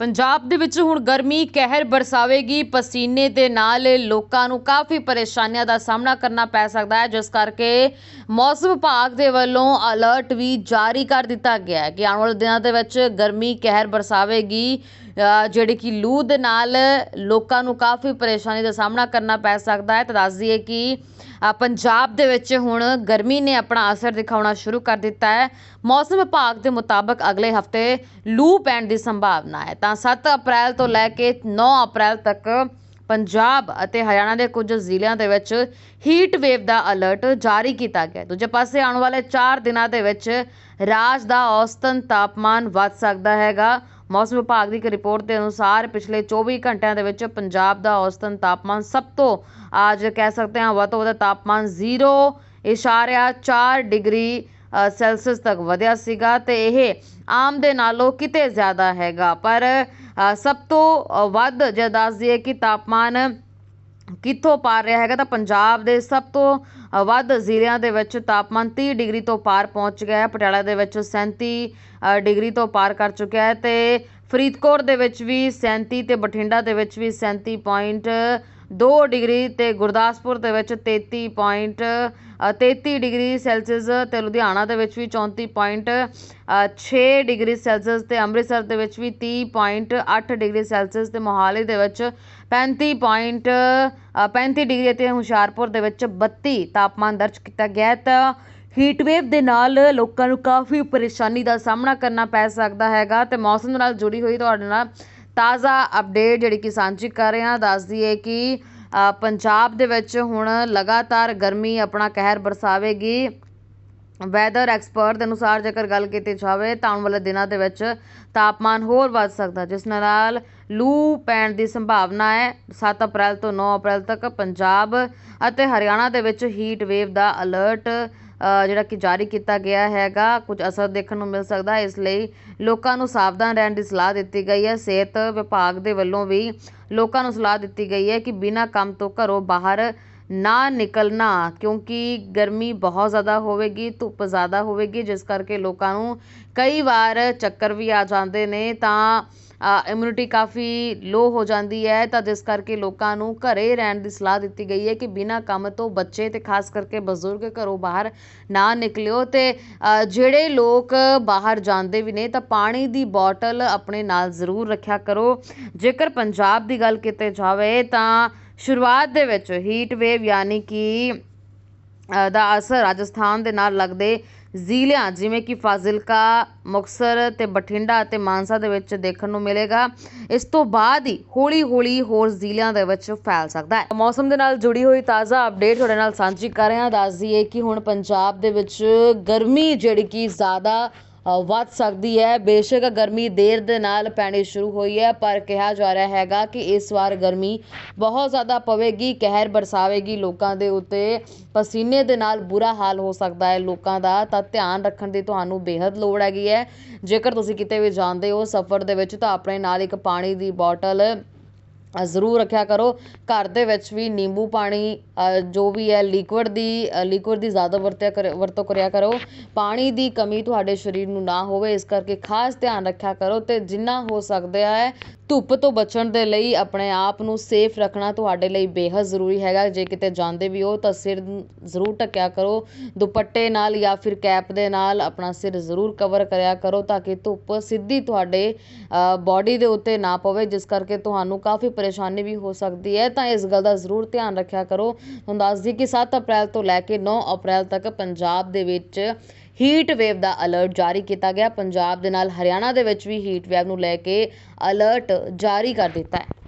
ਪੰਜਾਬ ਦੇ ਵਿੱਚ ਹੁਣ ਗਰਮੀ ਕਹਿਰ ਬਰਸਾਵੇਗੀ। ਪਸੀਨੇ ਦੇ ਨਾਲ ਲੋਕਾਂ ਨੂੰ ਕਾਫੀ ਪਰੇਸ਼ਾਨੀਆਂ ਦਾ ਸਾਹਮਣਾ ਕਰਨਾ ਪੈ ਸਕਦਾ ਹੈ, ਜਿਸ ਕਰਕੇ ਮੌਸਮ ਵਿਭਾਗ ਦੇ ਵੱਲੋਂ ਅਲਰਟ ਵੀ ਜਾਰੀ ਕਰ ਦਿੱਤਾ ਗਿਆ ਹੈ ਕਿ ਆਉਣ ਵਾਲੇ ਦਿਨਾਂ ਦੇ ਵਿੱਚ ਗਰਮੀ ਕਹਿਰ ਬਰਸਾਵੇਗੀ। ਜਿਹੜੀ ਕਿ ਲੂ ਦੇ ਨਾਲ ਲੋਕਾਂ ਨੂੰ ਕਾਫੀ ਪਰੇਸ਼ਾਨੀ ਦਾ ਸਾਹਮਣਾ ਕਰਨਾ ਪੈ ਸਕਦਾ ਹੈ। ਤਾਂ ਦੱਸ ਦਈਏ ਕਿ ਪੰਜਾਬ ਦੇ ਵਿੱਚ ਹੁਣ ਗਰਮੀ ਨੇ ਆਪਣਾ ਅਸਰ ਦਿਖਾਉਣਾ ਸ਼ੁਰੂ ਕਰ ਦਿੱਤਾ ਹੈ। ਮੌਸਮ ਵਿਭਾਗ ਦੇ ਮੁਤਾਬਕ ਅਗਲੇ ਹਫ਼ਤੇ ਲੂ ਪੈਣ ਦੀ ਸੰਭਾਵਨਾ ਹੈ। ਤਾਂ 7 ਅਪ੍ਰੈਲ ਤੋਂ ਲੈ ਕੇ 9 ਅਪ੍ਰੈਲ ਤੱਕ ਪੰਜਾਬ ਅਤੇ ਹਰਿਆਣਾ ਦੇ ਕੁਝ ਜ਼ਿਲ੍ਹਿਆਂ ਦੇ ਵਿੱਚ ਹੀਟ ਵੇਵ ਦਾ ਅਲਰਟ ਜਾਰੀ ਕੀਤਾ ਗਿਆ ਦੂਜੇ ਪਾਸੇ ਆਉਣ ਵਾਲੇ 4 ਦਿਨਾਂ ਦੇ ਵਿੱਚ ਰਾਜ ਦਾ ਔਸਤਨ ਤਾਪਮਾਨ ਵੱਧ ਸਕਦਾ ਹੈਗਾ। ਮੌਸਮ ਵਿਭਾਗ ਦੀ ਇੱਕ ਰਿਪੋਰਟ ਦੇ ਅਨੁਸਾਰ ਪਿਛਲੇ 24 ਘੰਟਿਆਂ ਦੇ ਵਿੱਚ ਪੰਜਾਬ ਦਾ ਔਸਤਨ ਤਾਪਮਾਨ ਸਭ ਤੋਂ, ਅੱਜ ਕਹਿ ਸਕਦੇ ਹਾਂ ਵੱਧ ਤੋਂ ਵੱਧ ਤਾਪਮਾਨ 0 ਇਸ਼ਾਰਿਆ 4 ਡਿਗਰੀ ਸੈਲਸੀਅਸ ਤੱਕ ਵਧਿਆ ਸੀਗਾ ਤੇ ਇਹ ਆਮ ਦੇ ਨਾਲੋਂ ਕਿਤੇ ਜ਼ਿਆਦਾ ਹੈਗਾ। ਪਰ ਸਭ ਤੋਂ ਵੱਧ ਜੇ ਦੱਸ ਦਈਏ ਕਿ ਤਾਪਮਾਨ ਕਿੱਥੋਂ ਪਾਰ ਰਿਹਾ ਹੈਗਾ ਤਾਂ ਪੰਜਾਬ ਦੇ ਸਭ ਤੋਂ ਵੱਧ ਜ਼ਿਲ੍ਹਿਆਂ ਦੇ ਵਿੱਚ ਤਾਪਮਾਨ 30 ਡਿਗਰੀ ਤੋਂ ਪਾਰ ਪਹੁੰਚ ਗਿਆ ਹੈ। ਪਟਿਆਲਾ ਦੇ ਵਿੱਚ 37 ਡਿਗਰੀ ਤੋਂ ਪਾਰ ਕਰ ਚੁੱਕਿਆ ਹੈ ਤੇ ਫਰੀਦਕੋਟ ਦੇ ਵਿੱਚ ਵੀ 37 ਤੇ ਬਠਿੰਡਾ ਦੇ ਵਿੱਚ ਵੀ 37.2 ਡਿਗਰੀ ਤੇ ਗੁਰਦਾਸਪੁਰ ਦੇ ਵਿੱਚ 33 ਪੁਆਇੰਟ 33 ਡਿਗਰੀ ਸੈਲਸੀਅਸ ਤੇ ਲੁਧਿਆਣਾ ਦੇ ਵਿੱਚ ਵੀ 34.6 ਡਿਗਰੀ ਸੈਲਸੀਅਸ ਤੇ ਅੰਮ੍ਰਿਤਸਰ ਦੇ ਵਿੱਚ ਵੀ 30.8 ਡਿਗਰੀ ਸੈਲਸੀਅਸ ਤੇ ਮੋਹਾਲੀ ਦੇ ਵਿੱਚ 35 ਪੁਆਇੰਟ 35 ਡਿਗਰੀ ਅਤੇ ਹੁਸ਼ਿਆਰਪੁਰ ਦੇ ਵਿੱਚ 32 ਤਾਪਮਾਨ ਦਰਜ ਕੀਤਾ ਗਿਆ ਤਾਂ ਹੀਟ ਵੇਵ ਦੇ ਨਾਲ ਲੋਕਾਂ ਨੂੰ ਕਾਫੀ ਪਰੇਸ਼ਾਨੀ ਦਾ ਸਾਹਮਣਾ ਕਰਨਾ ਪੈ ਸਕਦਾ ਹੈਗਾ ਤੇ ਮੌਸਮ ਨਾਲ ਜੁੜੀ ਹੋਈ ਤੁਹਾਡੇ ਨਾਲ ਤਾਜ਼ਾ ਅਪਡੇਟ ਜਿਹੜੀ ਕਿ ਸਾਂਝੀ ਕਰ ਰਹੇ ਹਾਂ, ਦੱਸ ਦਈਏ ਕਿ ਪੰਜਾਬ ਦੇ ਵਿੱਚ ਹੁਣ ਲਗਾਤਾਰ ਗਰਮੀ ਆਪਣਾ ਕਹਿਰ ਬਰਸਾਵੇਗੀ। ਵੈਦਰ ਐਕਸਪਰਟ ਦੇ ਅਨੁਸਾਰ ਜੇਕਰ ਗੱਲ ਕੀਤੀ ਜਾਵੇ ਤਾਂ ਆਉਣ ਵਾਲੇ ਦਿਨਾਂ ਦੇ ਵਿੱਚ ਤਾਪਮਾਨ ਹੋਰ ਵੱਧ ਸਕਦਾ, ਜਿਸ ਨਾਲ ਲੂ ਪੈਣ ਦੀ ਸੰਭਾਵਨਾ ਹੈ। 7 ਅਪ੍ਰੈਲ ਤੋਂ 9 ਅਪ੍ਰੈਲ ਤੱਕ ਪੰਜਾਬ ਅਤੇ ਹਰਿਆਣਾ ਦੇ ਵਿੱਚ ਹੀਟ ਵੇਵ ਦਾ ਅਲਰਟ ਜਿਹੜਾ ਕਿ ਜਾਰੀ ਕੀਤਾ ਗਿਆ ਹੈਗਾ, ਕੁਝ ਅਸਰ ਦੇਖਣ ਨੂੰ ਮਿਲ ਸਕਦਾ ਹੈ। ਇਸ ਲਈ ਲੋਕਾਂ ਨੂੰ ਸਾਵਧਾਨ ਰਹਿਣ ਦੀ ਸਲਾਹ ਦਿੱਤੀ ਗਈ ਹੈ। ਸਿਹਤ ਵਿਭਾਗ ਦੇ ਵੱਲੋਂ ਵੀ ਲੋਕਾਂ ਨੂੰ ਸਲਾਹ ਦਿੱਤੀ ਗਈ ਹੈ ਕਿ ਬਿਨਾਂ ਕੰਮ ਤੋਂ ਘਰੋਂ ਬਾਹਰ ਨਾ ਨਿਕਲਣਾ, ਕਿਉਂਕਿ ਗਰਮੀ ਬਹੁਤ ਜ਼ਿਆਦਾ ਹੋਵੇਗੀ, ਧੁੱਪ ਜ਼ਿਆਦਾ ਹੋਵੇਗੀ, ਜਿਸ ਕਰਕੇ ਲੋਕਾਂ ਨੂੰ ਕਈ ਵਾਰ ਚੱਕਰ ਵੀ ਆ ਜਾਂਦੇ ਨੇ, ਤਾਂ ਇਮਿਊਨਿਟੀ ਕਾਫੀ ਲੋਅ ਹੋ ਜਾਂਦੀ ਹੈ, ਤਾਂ ਜਿਸ ਕਰਕੇ ਲੋਕਾਂ ਨੂੰ ਘਰੇ ਰਹਿਣ ਦੀ ਸਲਾਹ ਦਿੱਤੀ ਗਈ ਹੈ ਕਿ ਬਿਨਾਂ ਕੰਮ ਤੋਂ ਬੱਚੇ ਅਤੇ ਖਾਸ ਕਰਕੇ ਬਜ਼ੁਰਗ ਘਰੋਂ ਬਾਹਰ ਨਾ ਨਿਕਲਿਓ ਅਤੇ ਜਿਹੜੇ ਲੋਕ ਬਾਹਰ ਜਾਂਦੇ ਵੀ ਨੇ, ਤਾਂ ਪਾਣੀ ਦੀ ਬੋਟਲ ਆਪਣੇ ਨਾਲ ਜ਼ਰੂਰ ਰੱਖਿਆ ਕਰੋ। ਜੇਕਰ ਪੰਜਾਬ ਦੀ ਗੱਲ ਕੀਤੀ ਜਾਵੇ, ਤਾਂ ਸ਼ੁਰੂਆਤ ਦੇ ਵਿੱਚ ਹੀਟ ਵੇਵ ਯਾਨੀ ਕਿ ਦਾ ਅਸਰ ਰਾਜਸਥਾਨ ਦੇ ਨਾਲ ਲੱਗਦੇ ਜ਼ਿਲ੍ਹਿਆਂ, ਜਿਵੇਂ ਕਿ ਫਾਜ਼ਿਲਕਾ, ਮੁਕਤਸਰ ਤੇ ਬਠਿੰਡਾ ਅਤੇ ਮਾਨਸਾ ਦੇ ਵਿੱਚ ਦੇਖਣ ਨੂੰ ਮਿਲੇਗਾ। ਇਸ ਤੋਂ ਬਾਅਦ ਹੀ ਹੌਲੀ-ਹੌਲੀ ਹੋਰ ਜ਼ਿਲ੍ਹਿਆਂ ਦੇ ਵਿੱਚ ਫੈਲ ਸਕਦਾ ਹੈ। ਮੌਸਮ ਦੇ ਨਾਲ ਜੁੜੀ ਹੋਈ ਤਾਜ਼ਾ ਅਪਡੇਟ ਤੁਹਾਡੇ ਨਾਲ ਸਾਂਝੀ ਕਰ ਰਹੇ ਹਾਂ। ਦੱਸ ਦਈਏ ਕਿ ਹੁਣ ਪੰਜਾਬ ਦੇ ਵਿੱਚ ਗਰਮੀ ਜਿਹੜੀ ਕਿ ਜ਼ਿਆਦਾ ਵੱਧ ਸਕਦੀ ਹੈ। ਬੇਸ਼ੱਕ ਗਰਮੀ ਦੇਰ ਦੇ ਨਾਲ ਪੈਣੀ ਸ਼ੁਰੂ ਹੋਈ ਹੈ, ਪਰ ਕਿਹਾ ਜਾ ਰਿਹਾ ਹੈਗਾ ਕਿ ਇਸ ਵਾਰ ਗਰਮੀ ਬਹੁਤ ਜ਼ਿਆਦਾ ਪਵੇਗੀ, ਕਹਿਰ ਬਰਸਾਵੇਗੀ। ਲੋਕਾਂ ਦੇ ਉੱਤੇ ਪਸੀਨੇ ਦੇ ਨਾਲ ਬੁਰਾ ਹਾਲ ਹੋ ਸਕਦਾ ਹੈ ਲੋਕਾਂ ਦਾ। ਤਾਂ ਧਿਆਨ ਰੱਖਣ ਦੀ ਤੁਹਾਨੂੰ ਬੇਹੱਦ ਲੋੜ ਹੈਗੀ ਹੈ। ਜੇਕਰ ਤੁਸੀਂ ਕਿਤੇ ਵੀ ਜਾਂਦੇ ਹੋ ਸਫ਼ਰ ਦੇ ਵਿੱਚ, ਤਾਂ ਆਪਣੇ ਨਾਲ ਇੱਕ ਪਾਣੀ ਦੀ ਬੋਟਲ ਜ਼ਰੂਰ ਰੱਖਿਆ ਕਰੋ। ਘਰ ਦੇ ਵਿੱਚ ਵੀ ਨਿੰਬੂ ਪਾਣੀ ਜੋ ਵੀ ਹੈ ਲਿਕੁਇਡ ਦੀ ਲਿਕੁਇਡ ਦੀ ਜ਼ਿਆਦਾ ਵਰਤਿਆ ਕਰ ਵਰਤੋਂ ਕਰਿਆ ਕਰੋ। ਪਾਣੀ ਦੀ ਕਮੀ ਤੁਹਾਡੇ ਸਰੀਰ ਨੂੰ ਨਾ ਹੋਵੇ, ਇਸ ਕਰਕੇ ਖਾਸ ਧਿਆਨ ਰੱਖਿਆ ਕਰੋ ਤੇ ਜਿੰਨਾ ਹੋ ਸਕਦਾ ਹੈ, ਧੁੱਪ ਤੋਂ ਬਚਣ ਦੇ ਲਈ ਆਪਣੇ ਆਪ ਨੂੰ ਸੇਫ ਰੱਖਣਾ ਤੁਹਾਡੇ ਲਈ ਬੇਹੱਦ ਜ਼ਰੂਰੀ ਹੈਗਾ। ਜੇ ਕਿਤੇ ਜਾਂਦੇ ਵੀ ਹੋ ਤਾਂ ਸਿਰ ਜ਼ਰੂਰ ਢੱਕਿਆ ਕਰੋ। ਦੁਪੱਟੇ ਨਾਲ ਜਾਂ ਫਿਰ ਕੈਪ ਦੇ ਨਾਲ ਆਪਣਾ ਸਿਰ ਜ਼ਰੂਰ ਕਵਰ ਕਰਿਆ ਕਰੋ ਤਾਂ ਕਿ ਧੁੱਪ ਸਿੱਧੀ ਤੁਹਾਡੇ ਬਾਡੀ ਦੇ ਉੱਤੇ ਨਾ ਪਵੇ, ਜਿਸ ਕਰਕੇ ਤੁਹਾਨੂੰ ਕਾਫੀ ਪਰੇਸ਼ਾਨੀ ਵੀ ਹੋ ਸਕਦੀ ਹੈ, ਤਾਂ ਇਸ ਗੱਲ ਦਾ ਜ਼ਰੂਰ ਧਿਆਨ ਰੱਖਿਆ ਕਰੋ। ਤੁਹਾਨੂੰ ਦੱਸ ਦਈਏ ਕਿ 7 ਅਪ੍ਰੈਲ ਤੋਂ ਲੈ ਕੇ 9 ਅਪ੍ਰੈਲ ਤੱਕ ਪੰਜਾਬ ਦੇ ਵਿੱਚ ਹੀਟ ਵੇਵ ਦਾ ਅਲਰਟ ਜਾਰੀ ਕੀਤਾ ਗਿਆ। ਪੰਜਾਬ ਦੇ ਨਾਲ ਹਰਿਆਣਾ ਦੇ ਵਿੱਚ ਵੀ ਹੀਟ ਵੇਵ ਨੂੰ ਲੈ ਕੇ ਅਲਰਟ ਜਾਰੀ ਕਰ ਦਿੱਤਾ ਹੈ।